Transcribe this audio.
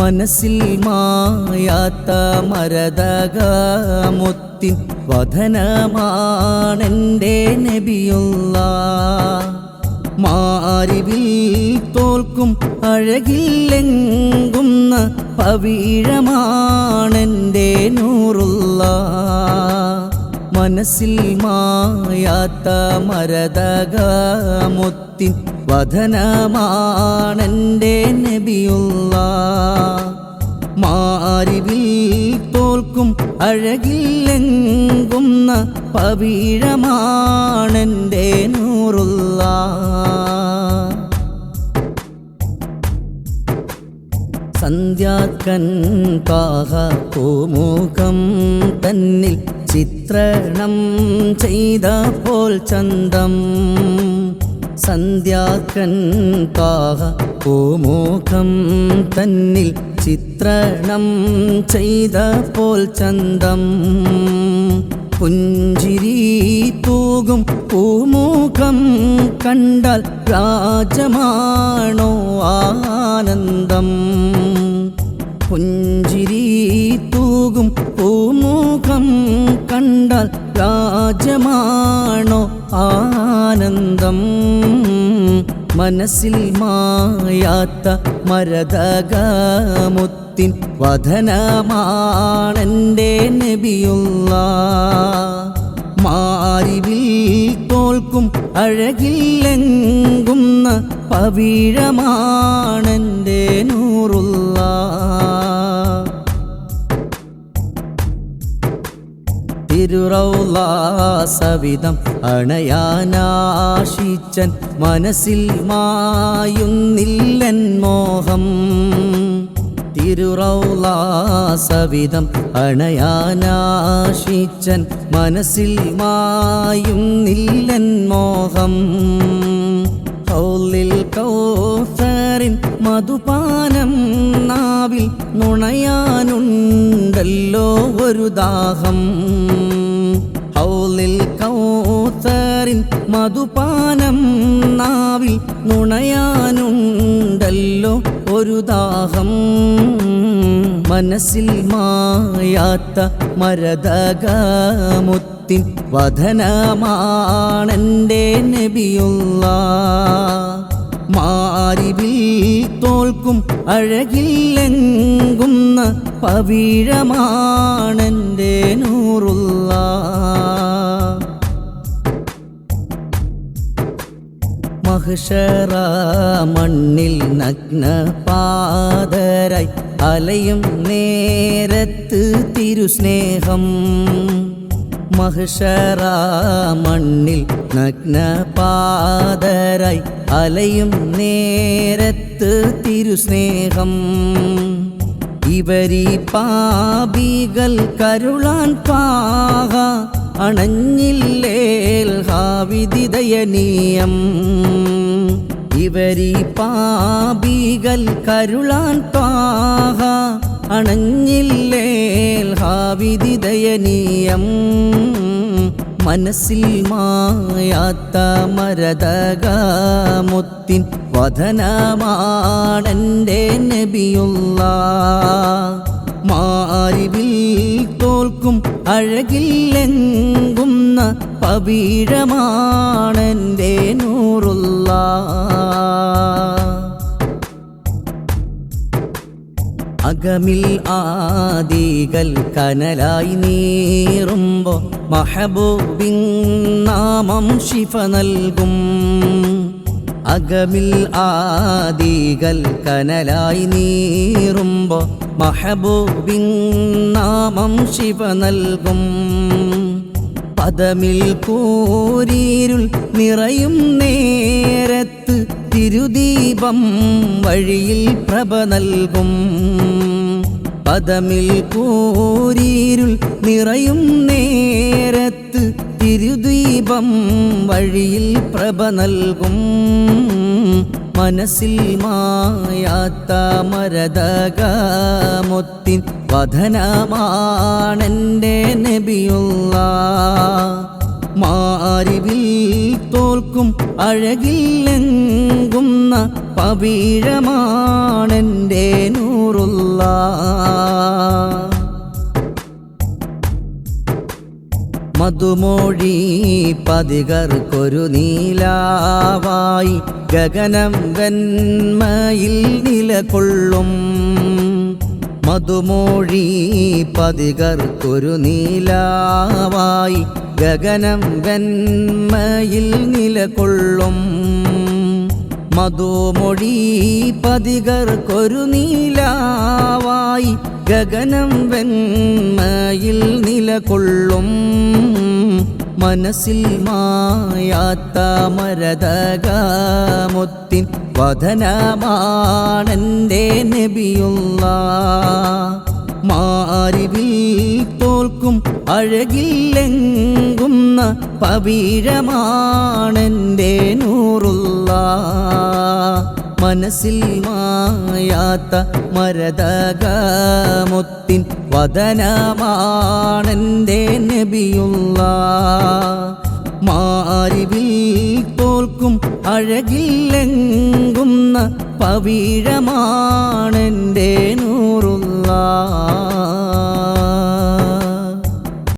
മനസ്സിൽ മായാത്ത മരതകമുത്തിൻ വധനമാണെന്റെ നബിയുള്ള. മാറിവിൽ തോൽക്കും അഴകില്ലെങ്കുന്ന പവീഴമാണെന്റെ നൂറുള്ള. മനസ്സിൽ മായാത്ത മരതകമുത്തിൻ വധനമാണെന്റെ നബിയുള്ള മാറിവിൽ തോൽക്കും അഴകില്ലെങ്കുന്ന പവീഴമാണെന്റെ നൂറുള്ള സന്ധ്യാക്കൻ പാഹ പൂമുഖം തന്നിൽ ചിത്രണം ചെയ്ത പോൽ ചന്തം സന്ധ്യാക്കൻ പാഹ പൂമുഖം തന്നിൽ ചിത്രണം ചെയ്ത പോൽ ചന്തം. പുഞ്ചിരി തൂകും പൂമുഖം കണ്ടാൽ രാജമാണോ ആനന്ദം. പുഞ്ചിരി തൂകും പൂമുഖം കണ്ടാൽ രാജമാണോ ആനന്ദം. മനസ്സിൽ മായാത്ത മരതകമുത്തിൻ വധനമാണെന്റെ നബിയുള്ള. മാരിവിൽ തോൽക്കും അഴകില്ലെങ്കുന്ന പവിഴമാണെന്റെ നൂറുള്ള. സവിധം അണയാനാശിച്ചൻ മനസ്സിൽ മായുന്നില്ലൻ മോഹം. സവിധം അണയാനാശിച്ചൻ മനസ്സിൽ മായുന്നില്ലൻ മോഹം. ഹൗലിൽ കൗസറിൻ മധുപാനം നാവിൽ നുണയാനുണ്ടല്ലോ ഒരു ദാഹം. ഹൗലിൽ കൗസറിൻ മധുപാനം നാവിൽ നുണയാനുണ്ടല്ലോ ഒരു ദാഹം. മനസ്സിൽ മായാത്ത മരതകമുത്തിൻ വധനമാണെന്റെ നബിയുള്ള. മാരിവിൽ തോൽക്കും അഴകില്ലെങ്കുന്ന പവിഴമാണെന്റെ നൂറുള്ള. മഹിഷറ മണ്ണിൽ നഗ്ന പാതരായി അലയും നേരത്ത് തിരുസ്നേഹം. മഹിഷറ മണ്ണിൽ നഗ്ന പാതരായി അലയും നേരത്ത് തിരുസ്നേഹം. ഇവരി പാപികൾ കരുളാൻ പാക അണഞ്ഞില്ലേൽ ഹാവിദിദയനീയം ഇവരി പാപികൾ കരുളാൻ പാഹ അണഞ്ഞില്ലേൽ ഹാവിദിദയനീയം മനസ്സിൽ മായാത്ത മരതകമുത്തിൻ വധനമാണെന്റെ നബിയുള്ള. മാരിവിൽ തോൽക്കും അഴകില്ലെങ്കുന്ന പവീഴമാണെന്റെ നൂറുള്ള. അകമിൽ ആദികൾ കനലായി നീറുമ്പോ മഹബൂബിൻ നാമം ശിഫ നൽകും. അകമിൽ ആദികൾ കനലായി നീറുമ്പോ മഹബൂബിൻ നാമം ശിവ നൽകും. പദമിൽ കോരീരുൾ നിറയും നേരത്ത് തിരുദീപം വഴിയിൽ പ്രഭ നൽകും. പദമിൽ കോരീരുൾ നിറയും നേരത്ത് തിരുദീപം വഴിയിൽ പ്രഭ നൽകും. മനസ്സിൽ മായാത്ത മരതകാമൊത്തിൻ വധനമാണെന്റെ നബിയുള്ള മാറിവിൽ തോൽക്കും അഴകില്ലെങ്കുന്ന പവീഴമാണെന്റെ നൂറുള്ള മധുമൊഴി പതികർക്കൊരു നീലാവായി ഗഗനം വെന്മയിൽ നിലകൊള്ളും. മധുമൊഴി പതികർക്കൊരു നീലാവായി ഗഗനം വെന്മയിൽ നിലകൊള്ളും. മധുമൊഴി പതികർക്കൊരു നീലാവായി ഗഗനം വെന്മയിൽ നിലകൊള്ളും. മനസ്സിൽ മായാത്ത മരതകാമുത്തിൻ വധനമാണെന്റെ നബിയുള്ള മാറിവിൽ തോൽക്കും അഴകില്ലെങ്കുന്ന പവീരമാണെന്റെ നൂറുള്ള മനസ്സിൽ മായാത്ത മരതകമുത്തിൻ വദനമാണെന്റെ നബിയുള്ള. മാരിവിൽ തോൽക്കും അഴകില്ലെങ്കുന്ന പവിഴമാണെന്റെ നൂറുള്ള.